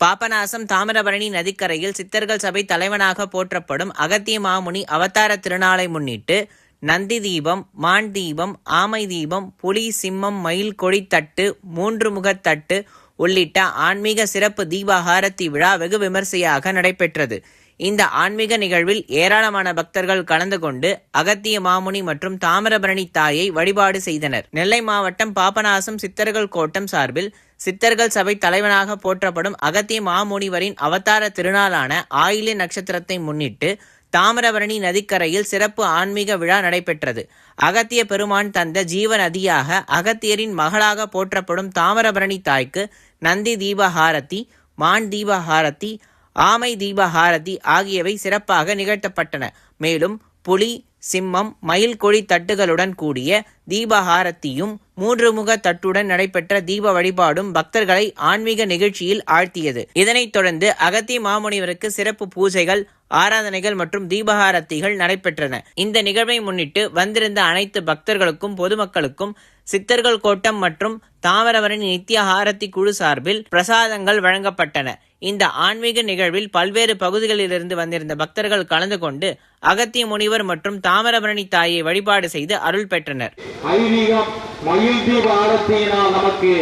பாபநாசம் தாமிரபரணி நதிக்கரையில் சித்தர்கள் சபை தலைவனாக போற்றப்படும் அகத்திய மாமுனி அவதார திருநாளை முன்னிட்டு நந்தி தீபம் மான் தீபம் ஆமை தீபம் புலி சிம்மம் மயில் கொடித்தட்டு மூன்று முகத்தட்டு உள்ளிட்ட ஆன்மீக சிறப்பு தீபஹாரத்தி விழா வெகு விமர்சையாக நடைபெற்றது. இந்த ஆன்மீக நிகழ்வில் ஏராளமான பக்தர்கள் கலந்து கொண்டு அகத்திய மாமுனி மற்றும் தாமிரபரணி தாயை வழிபாடு செய்தனர். நெல்லை மாவட்டம் பாபநாசம் சித்தர்கள் கோட்டம் சார்பில் சித்தர்கள் சபை தலைவனாக போற்றப்படும் அகத்திய மாமுனிவரின் அவதார திருநாளான ஆயில்ய நட்சத்திரத்தை முன்னிட்டு தாமிரபரணி நதிக்கரையில் சிறப்பு ஆன்மீக விழா நடைபெற்றது. அகத்திய பெருமான் தந்த ஜீவ நதியாக அகத்தியரின் மகளாக போற்றப்படும் தாமிரபரணி தாய்க்கு நந்தி தீபஹாரதி மான் தீபஹாரதி ஆமை தீபஹாரதி ஆகியவை சிறப்பாக நிகழ்த்தப்பட்டன. மேலும் புலி சிம்மம் மயில்கொழி தட்டுகளுடன் கூடிய தீபஹாரத்தியும் மூன்று முக தட்டுடன் நடைபெற்ற தீப வழிபாடும் பக்தர்களை ஆன்மீக நிகழ்ச்சியில் ஆழ்த்தியது. இதனைத் தொடர்ந்து அகத்தி மாமுனிவருக்கு சிறப்பு பூஜைகள் ஆராதனைகள் மற்றும் தீபஹாரத்திகள் நடைபெற்றன. இந்த நிகழ்வை முன்னிட்டு வந்திருந்த அனைத்து பக்தர்களுக்கும் பொதுமக்களுக்கும் சித்தர்கள் கோட்டம் மற்றும் தாமரவரின் நித்திய ஆரத்தி குழு சார்பில் பிரசாதங்கள் வழங்கப்பட்டன. இந்த ஆன்மீக நிகழ்வில் பல்வேறு பகுதிகளிலிருந்து வந்திருந்த பக்தர்கள் கலந்து கொண்டு அகத்திய முனிவர் மற்றும் தாமிரபரணி தாயை வழிபாடு செய்து அருள் பெற்றனர். ஐதீகம் மயில் தீப ஆரத்தியினால் நமக்கு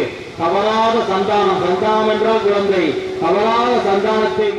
தவறாத சந்தானம் சந்தானம் என்றால் குழந்தை. தவறாத சந்தானத்தை